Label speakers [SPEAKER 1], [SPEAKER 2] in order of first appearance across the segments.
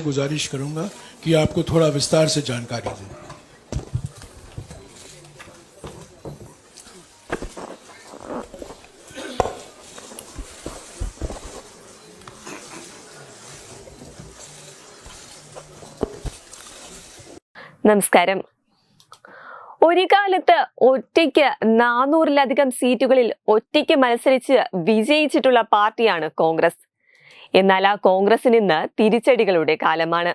[SPEAKER 1] गुजारिश करूंगा कि आपको थोड़ा विस्तार से जानकारी दें
[SPEAKER 2] നമസ്കാരം ഒരു കാലത്ത് ഒറ്റയ്ക്ക് നാനൂറിലധികം സീറ്റുകളിൽ ഒറ്റയ്ക്ക് മത്സരിച്ച് വിജയിച്ചിട്ടുള്ള പാർട്ടിയാണ് കോൺഗ്രസ് എന്നാൽ ആ കോൺഗ്രസിന് ഇന്ന് തിരിച്ചടികളുടെ കാലമാണ്.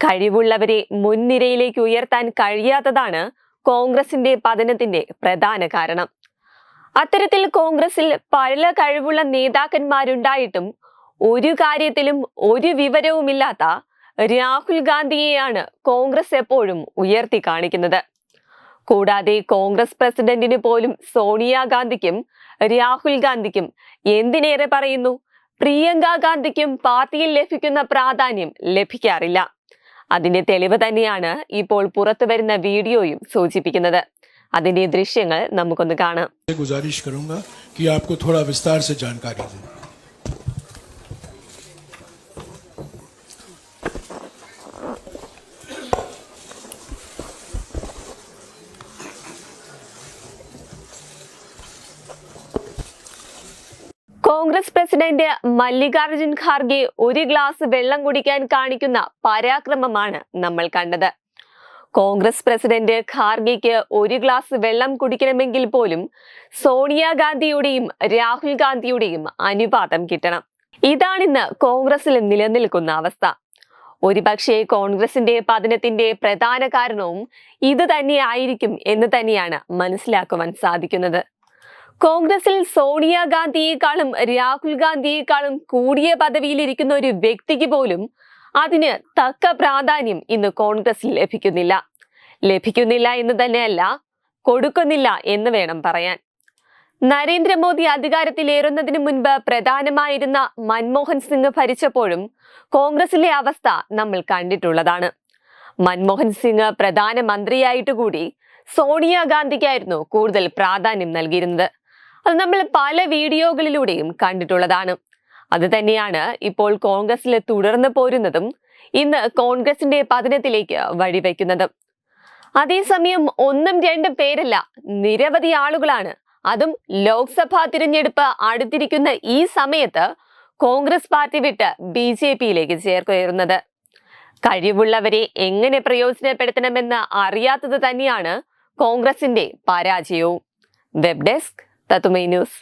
[SPEAKER 2] കഴിവുള്ളവരെ മുൻനിരയിലേക്ക് ഉയർത്താൻ കഴിയാത്തതാണ് കോൺഗ്രസിന്റെ പതനത്തിന്റെ പ്രധാന കാരണം. അത്തരത്തിൽ കോൺഗ്രസിൽ പല കഴിവുള്ള നേതാക്കന്മാരുണ്ടായിട്ടും ഒരു കാര്യത്തിലും ഒരു വിവരവുമില്ലാത്ത രാഹുൽ ഗാന്ധിയെയാണ് കോൺഗ്രസ് എപ്പോഴും ഉയർത്തി കാണിക്കുന്നത്. കൂടാതെ കോൺഗ്രസ് പ്രസിഡന്റിന് പോലും സോണിയാഗാന്ധിക്കും രാഹുൽ ഗാന്ധിക്കും എന്തിനേറെ പറയുന്നു? പ്രിയങ്ക ഗാന്ധിക്കും പാർട്ടിയിൽ ലഭിക്കുന്ന പ്രാധാന്യം ലഭിക്കാറില്ല അതിന്റെ തെളിവ് തന്നെയാണ് ഇപ്പോൾ പുറത്തു വരുന്ന വീഡിയോയും സൂചിപ്പിക്കുന്നത് അതിന്റെ ദൃശ്യങ്ങൾ നമുക്കൊന്ന് കാണാം
[SPEAKER 1] गुजारिश करूंगा कि आपको थोड़ा विस्तार से जानकारी दें
[SPEAKER 2] കോൺഗ്രസ് പ്രസിഡന്റ് മല്ലികാർജുൻ ഖാർഗെ ഒരു ഗ്ലാസ് വെള്ളം കുടിക്കാൻ കാണിക്കുന്ന പരാക്രമമാണ് നമ്മൾ കണ്ടത്. കോൺഗ്രസ് പ്രസിഡന്റ് ഖാർഗെക്ക് ഒരു ഗ്ലാസ് വെള്ളം കുടിക്കണമെങ്കിൽ പോലും സോണിയാഗാന്ധിയുടെയും രാഹുൽ ഗാന്ധിയുടെയും അനുപാതം കിട്ടണം. ഇതാണിന്ന് കോൺഗ്രസിൽ നിലനിൽക്കുന്ന അവസ്ഥ. ഒരുപക്ഷെ കോൺഗ്രസിന്റെ പതനത്തിന്റെ പ്രധാന കാരണവും ഇത് തന്നെയായിരിക്കും എന്ന് തന്നെയാണ് മനസ്സിലാക്കുവാൻ സാധിക്കുന്നത്. കോൺഗ്രസിൽ സോണിയാഗാന്ധിയെക്കാളും രാഹുൽ ഗാന്ധിയെക്കാളും കൂടിയ പദവിയിലിരിക്കുന്ന ഒരു വ്യക്തിക്ക് പോലും അതിന് തക്ക പ്രാധാന്യം ഇന്ന് കോൺഗ്രസിൽ ലഭിക്കുന്നില്ല. ലഭിക്കുന്നില്ല എന്ന് തന്നെയല്ല കൊടുക്കുന്നില്ല എന്ന് വേണം പറയാൻ. നരേന്ദ്രമോദി അധികാരത്തിലേറുന്നതിന് മുൻപ് പ്രധാനമായിരുന്ന മൻമോഹൻ സിംഗ് ഭരിച്ചപ്പോഴും കോൺഗ്രസിലെ അവസ്ഥ നമ്മൾ കണ്ടിട്ടുള്ളതാണ്. മൻമോഹൻ സിംഗ് പ്രധാനമന്ത്രിയായിട്ട് കൂടി സോണിയാഗാന്ധിക്കായിരുന്നു കൂടുതൽ പ്രാധാന്യം നൽകിയിരുന്നത്. അത് നമ്മൾ പല വീഡിയോകളിലൂടെയും കണ്ടിട്ടുള്ളതാണ്. അത് തന്നെയാണ് ഇപ്പോൾ കോൺഗ്രസിൽ തുടർന്ന് പോരുന്നതും ഇന്ന് കോൺഗ്രസിന്റെ പതനത്തിലേക്ക് വഴിവെക്കുന്നതും അതേസമയം ഒന്നും രണ്ടും പേരല്ല നിരവധി ആളുകളാണ്. അതും ലോക്സഭാ തിരഞ്ഞെടുപ്പ് അടുത്തിരിക്കുന്ന ഈ സമയത്ത് കോൺഗ്രസ് പാർട്ടി വിട്ട് ബി ജെ പിയിലേക്ക് ചേർക്കുയരുന്നത് കഴിവുള്ളവരെ എങ്ങനെ പ്രയോജനപ്പെടുത്തണമെന്ന് അറിയാത്തത് തന്നെയാണ് കോൺഗ്രസിന്റെ പരാജയവും. വെബ് ഡെസ്ക് തത്തുമൈ ന്യൂസ്